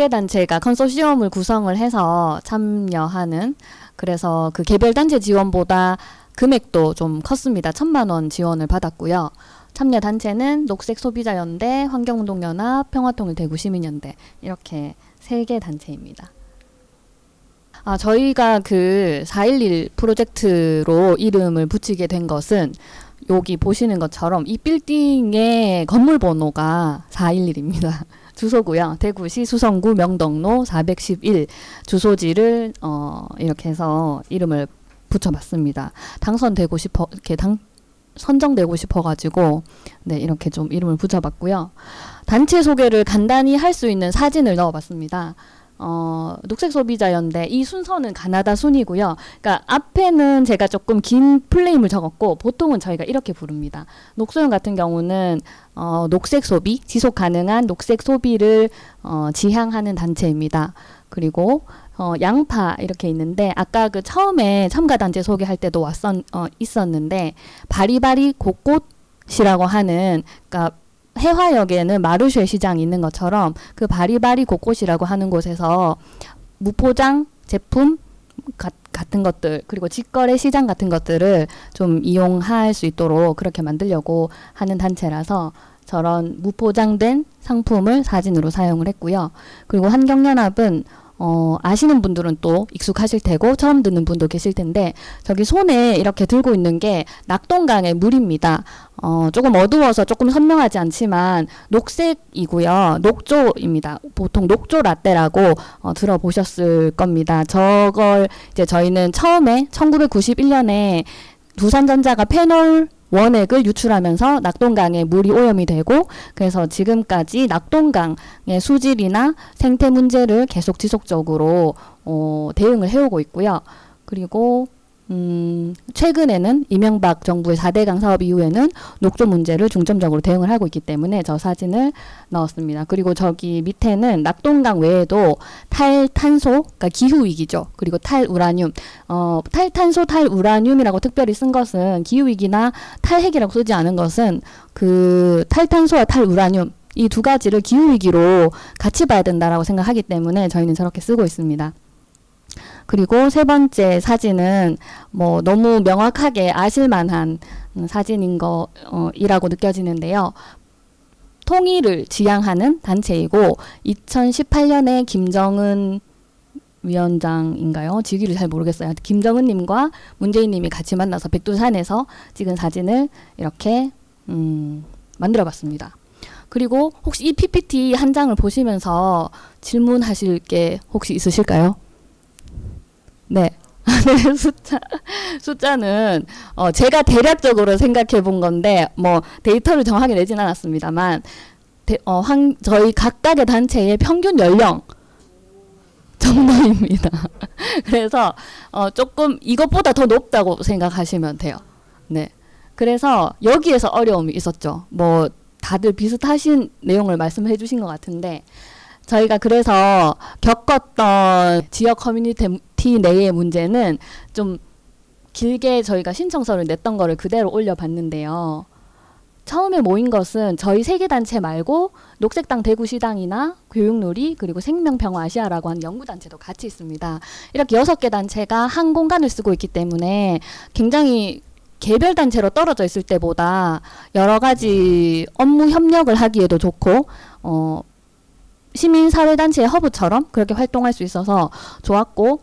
개 단체가 컨소시엄을 구성을 해서 참여하는 그래서 그 개별 단체 지원보다 금액도 좀 컸습니다. 천만 원 지원을 받았고요. 참여 단체는 녹색 소비자 연대, 환경운동 연합, 평화통일 대구 시민 연대 이렇게 세 개 단체입니다. 아, 저희가 그 411 프로젝트로 이름을 붙이게 된 것은 여기 보시는 것처럼 이 빌딩의 건물 번호가 411입니다. 주소고요. 대구시 수성구 명덕로 411 주소지를 어 이렇게 해서 이름을 붙여봤습니다. 당선되고 싶어 이렇게 당 선정되고 싶어가지고 네 이렇게 좀 이름을 붙여봤고요. 단체 소개를 간단히 할 수 있는 사진을 넣어봤습니다. 어, 녹색 소비자 연대 이 순서는 가나다 순이고요. 그러니까 앞에는 제가 조금 긴 플레임을 적었고 보통은 저희가 이렇게 부릅니다. 녹소연 같은 경우는 어, 녹색 소비, 지속 가능한 녹색 소비를 어, 지향하는 단체입니다. 그리고 어, 양파 이렇게 있는데 아까 그 처음에 참가 단체 소개할 때도 왔었 어, 있었는데 바리바리 곳곳이라고 하는 그러니까 해화역에는 마르쉐 시장이 있는 것처럼 그 바리바리 곳곳이라고 하는 곳에서 무포장 제품 가, 같은 것들 그리고 직거래 시장 같은 것들을 좀 이용할 수 있도록 그렇게 만들려고 하는 단체라서 저런 무포장된 상품을 사진으로 사용을 했고요. 그리고 환경연합은 어, 아시는 분들은 또 익숙하실 테고 처음 듣는 분도 계실 텐데 저기 손에 이렇게 들고 있는 게 낙동강의 물입니다. 어, 조금 어두워서 조금 선명하지 않지만 녹색이고요. 녹조입니다. 보통 녹조 라떼라고 어, 들어보셨을 겁니다. 저걸 이제 저희는 처음에 1991년에 두산전자가 페놀 원액을 유출하면서 낙동강에 물이 오염이 되고 그래서 지금까지 낙동강의 수질이나 생태 문제를 계속 지속적으로 어, 대응을 해오고 있고요. 그리고 음, 최근에는 이명박 정부의 4대강 사업 이후에는 녹조 문제를 중점적으로 대응을 하고 있기 때문에 저 사진을 넣었습니다. 그리고 저기 밑에는 낙동강 외에도 탈탄소, 그러니까 기후위기죠. 그리고 탈우라늄, 어, 탈탄소, 탈우라늄이라고 특별히 쓴 것은 기후위기나 탈핵이라고 쓰지 않은 것은 그 탈탄소와 탈우라늄 이 두 가지를 기후위기로 같이 봐야 된다라고 생각하기 때문에 저희는 저렇게 쓰고 있습니다. 그리고 세 번째 사진은 뭐 너무 명확하게 아실만한 사진인 거이라고 느껴지는데요. 통일을 지향하는 단체이고 2018년에 김정은 위원장인가요? 직위를 잘 모르겠어요. 김정은님과 문재인님이 같이 만나서 백두산에서 찍은 사진을 이렇게 음, 만들어봤습니다. 그리고 혹시 이 PPT 한 장을 보시면서 질문하실 게 혹시 있으실까요? 네. 네, 숫자, 숫자는, 어, 제가 대략적으로 생각해 본 건데, 뭐, 데이터를 정확하게 내진 않았습니다만, 대, 어, 황, 저희 각각의 단체의 평균 연령 정도입니다. 그래서, 어, 조금 이것보다 더 높다고 생각하시면 돼요. 네. 그래서 여기에서 어려움이 있었죠. 뭐, 다들 비슷하신 내용을 말씀해 주신 것 같은데, 저희가 그래서 겪었던 지역 커뮤니티 내의 문제는 좀 길게 저희가 신청서를 냈던 거를 그대로 올려봤는데요. 처음에 모인 것은 저희 세계단체 말고 녹색당 대구시당이나 교육놀이 그리고 생명평화 아시아라고 하는 연구단체도 같이 있습니다. 이렇게 여섯 개 단체가 한 공간을 쓰고 있기 때문에 굉장히 개별 단체로 떨어져 있을 때보다 여러 가지 업무 협력을 하기에도 좋고 어, 시민사회단체의 허브처럼 그렇게 활동할 수 있어서 좋았고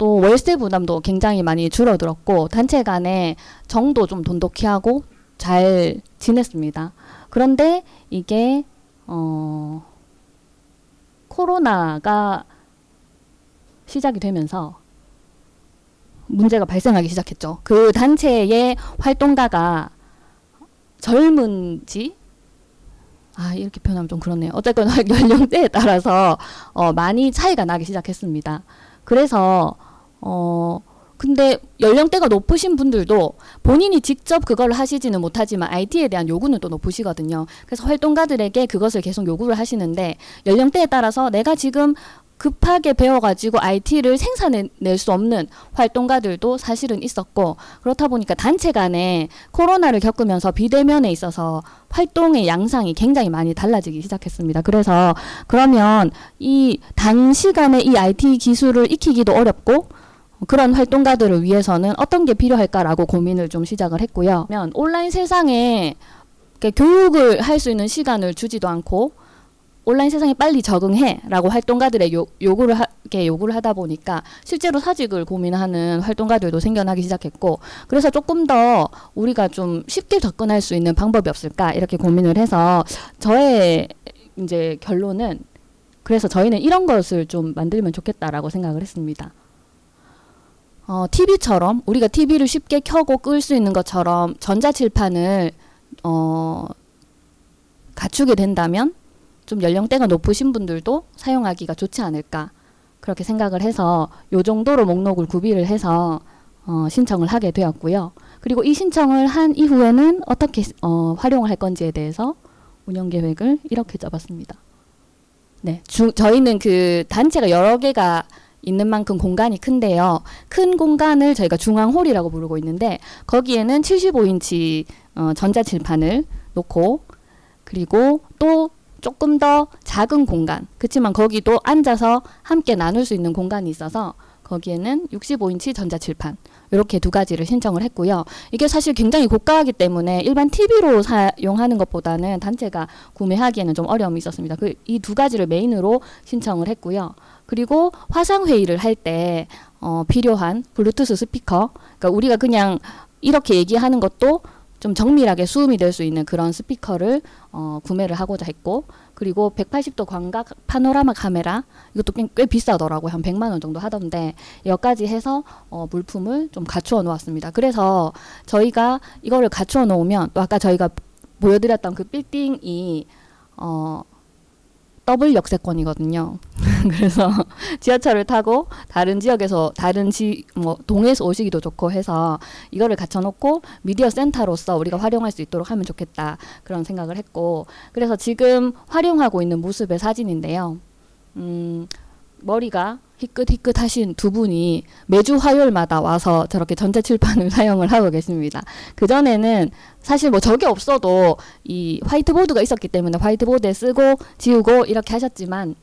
또 월세 부담도 굉장히 많이 줄어들었고 단체 간의 정도 좀 돈독히 하고 잘 지냈습니다. 그런데 이게 어 코로나가 시작이 되면서 문제가 발생하기 시작했죠. 그 단체의 활동가가 젊은지 아 이렇게 표현하면 좀 그렇네요. 어쨌건 연령대에 따라서 어, 많이 차이가 나기 시작했습니다. 그래서 어 근데 연령대가 높으신 분들도 본인이 직접 그걸 하시지는 못하지만 IT에 대한 요구는 또 높으시거든요. 그래서 활동가들에게 그것을 계속 요구를 하시는데 연령대에 따라서 내가 지금 급하게 배워가지고 IT를 생산해낼 수 없는 활동가들도 사실은 있었고 그렇다 보니까 단체 간에 코로나를 겪으면서 비대면에 있어서 활동의 양상이 굉장히 많이 달라지기 시작했습니다. 그래서 그러면 이 단시간에 이 IT 기술을 익히기도 어렵고 그런 활동가들을 위해서는 어떤 게 필요할까라고 고민을 좀 시작을 했고요. 온라인 세상에 교육을 할 수 있는 시간을 주지도 않고 온라인 세상에 빨리 적응해라고 활동가들의 요, 요구를 하, 게 요구를 하다 보니까 실제로 사직을 고민하는 활동가들도 생겨나기 시작했고 그래서 조금 더 우리가 좀 쉽게 접근할 수 있는 방법이 없을까 이렇게 고민을 해서 저의 이제 결론은 그래서 저희는 이런 것을 좀 만들면 좋겠다라고 생각을 했습니다. 어, TV처럼 우리가 TV를 쉽게 켜고 끌 수 있는 것처럼 전자칠판을 어, 갖추게 된다면 좀 연령대가 높으신 분들도 사용하기가 좋지 않을까 그렇게 생각을 해서 요 정도로 목록을 구비를 해서 어, 신청을 하게 되었고요. 그리고 이 신청을 한 이후에는 어떻게 어, 활용을 할 건지에 대해서 운영 계획을 이렇게 짜봤습니다. 네, 주, 저희는 그 단체가 여러 개가 있는 만큼 공간이 큰데요. 큰 공간을 저희가 중앙홀이라고 부르고 있는데 거기에는 75인치 어, 전자칠판을 놓고 그리고 또 조금 더 작은 공간 그렇지만 거기도 앉아서 함께 나눌 수 있는 공간이 있어서 거기에는 65인치 전자칠판 이렇게 두 가지를 신청을 했고요. 이게 사실 굉장히 고가이기 때문에 일반 TV로 사용하는 것보다는 단체가 구매하기에는 좀 어려움이 있었습니다. 그 이 두 가지를 메인으로 신청을 했고요. 그리고 화상 회의를 할때 어, 필요한 블루투스 스피커, 그러니까 우리가 그냥 이렇게 얘기하는 것도 좀 정밀하게 수음이 될 수 있는 그런 스피커를 어, 구매를 하고자 했고 그리고 180도 광각 파노라마 카메라 이것도 꽤, 꽤 비싸더라고요. 한 100만 원 정도 하던데 여기까지 해서 어, 물품을 좀 갖추어 놓았습니다. 그래서 저희가 이거를 갖추어 놓으면 또 아까 저희가 보여드렸던 그 빌딩이 어, 더블 역세권이거든요. 그래서 지하철을 타고 다른 지역에서 다른 지 뭐 동에서 오시기도 좋고 해서 이거를 갖춰놓고 미디어 센터로서 우리가 활용할 수 있도록 하면 좋겠다 그런 생각을 했고 그래서 지금 활용하고 있는 모습의 사진인데요. 음, 머리가 희끗희끗하신 두 분이 매주 화요일마다 와서 저렇게 전자칠판을 사용을 하고 계십니다. 그 전에는 사실 뭐 저게 없어도 이 화이트보드가 있었기 때문에 화이트보드에 쓰고 지우고 이렇게 하셨지만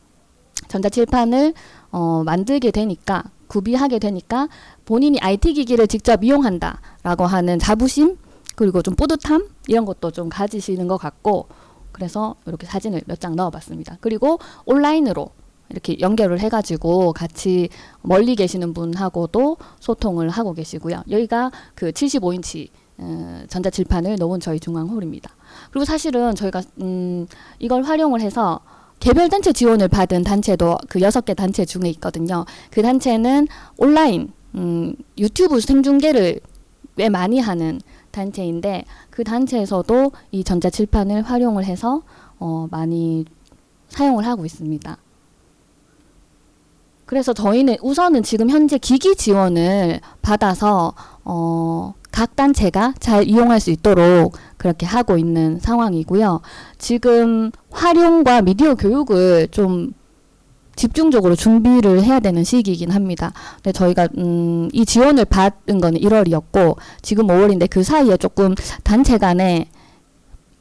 전자칠판을 어, 만들게 되니까 구비하게 되니까 본인이 IT 기기를 직접 이용한다라고 하는 자부심 그리고 좀 뿌듯함 이런 것도 좀 가지시는 것 같고 그래서 이렇게 사진을 몇 장 넣어봤습니다. 그리고 온라인으로 이렇게 연결을 해가지고 같이 멀리 계시는 분하고도 소통을 하고 계시고요. 여기가 그 75인치 어, 전자칠판을 놓은 저희 중앙홀입니다. 그리고 사실은 저희가 음, 이걸 활용을 해서 개별 단체 지원을 받은 단체도 그 여섯 개 단체 중에 있거든요. 그 단체는 온라인 음, 유튜브 생중계를 꽤 많이 하는 단체인데 그 단체에서도 이 전자칠판을 활용을 해서 어, 많이 사용을 하고 있습니다. 그래서 저희는 우선은 지금 현재 기기 지원을 받아서 어, 각 단체가 잘 이용할 수 있도록 그렇게 하고 있는 상황이고요. 지금 활용과 미디어 교육을 좀 집중적으로 준비를 해야 되는 시기이긴 합니다. 근데 저희가 음, 이 지원을 받은 거는 1월이었고 지금 5월인데 그 사이에 조금 단체 간에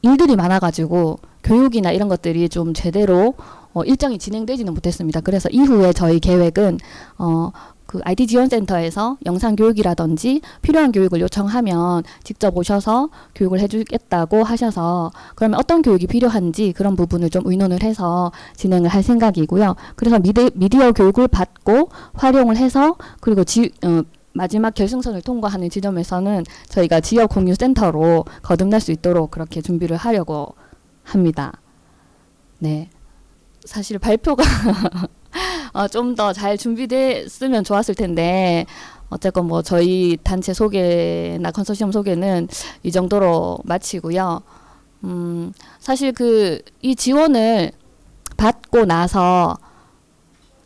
일들이 많아가지고 교육이나 이런 것들이 좀 제대로 어, 일정이 진행되지는 못했습니다. 그래서 이후에 저희 계획은 어, 그 IT 지원센터에서 영상 교육이라든지 필요한 교육을 요청하면 직접 오셔서 교육을 해주겠다고 하셔서 그러면 어떤 교육이 필요한지 그런 부분을 좀 의논을 해서 진행을 할 생각이고요. 그래서 미디, 미디어 교육을 받고 활용을 해서 그리고 지, 어, 마지막 결승선을 통과하는 지점에서는 저희가 지역 공유 센터로 거듭날 수 있도록 그렇게 준비를 하려고 합니다. 네. 사실 발표가 어, 좀 더 잘 준비됐으면 좋았을 텐데 어쨌건 뭐 저희 단체 소개나 컨소시엄 소개는 이 정도로 마치고요. 음, 사실 그 이 지원을 받고 나서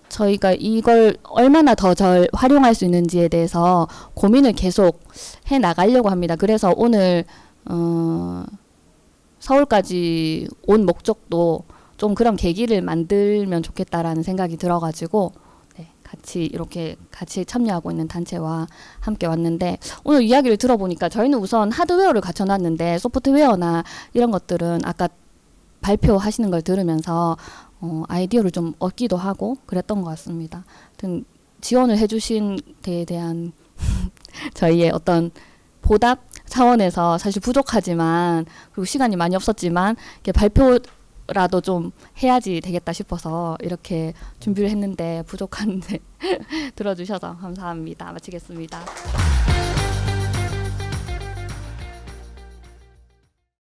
저희가 이걸 얼마나 더 잘 활용할 수 있는지에 대해서 고민을 계속 해 나가려고 합니다. 그래서 오늘 어, 서울까지 온 목적도 좀 그런 계기를 만들면 좋겠다라는 생각이 들어가지고 네, 같이 이렇게 같이 참여하고 있는 단체와 함께 왔는데 오늘 이야기를 들어보니까 저희는 우선 하드웨어를 갖춰놨는데 소프트웨어나 이런 것들은 아까 발표하시는 걸 들으면서 어, 아이디어를 좀 얻기도 하고 그랬던 것 같습니다. 지원을 해주신 데에 대한 저희의 어떤 보답 차원에서 사실 부족하지만 그리고 시간이 많이 없었지만 발표 라도 좀 해야지 되겠다 싶어서 이렇게 준비를 했는데 부족한데 들어주셔서 감사합니다. 마치겠습니다.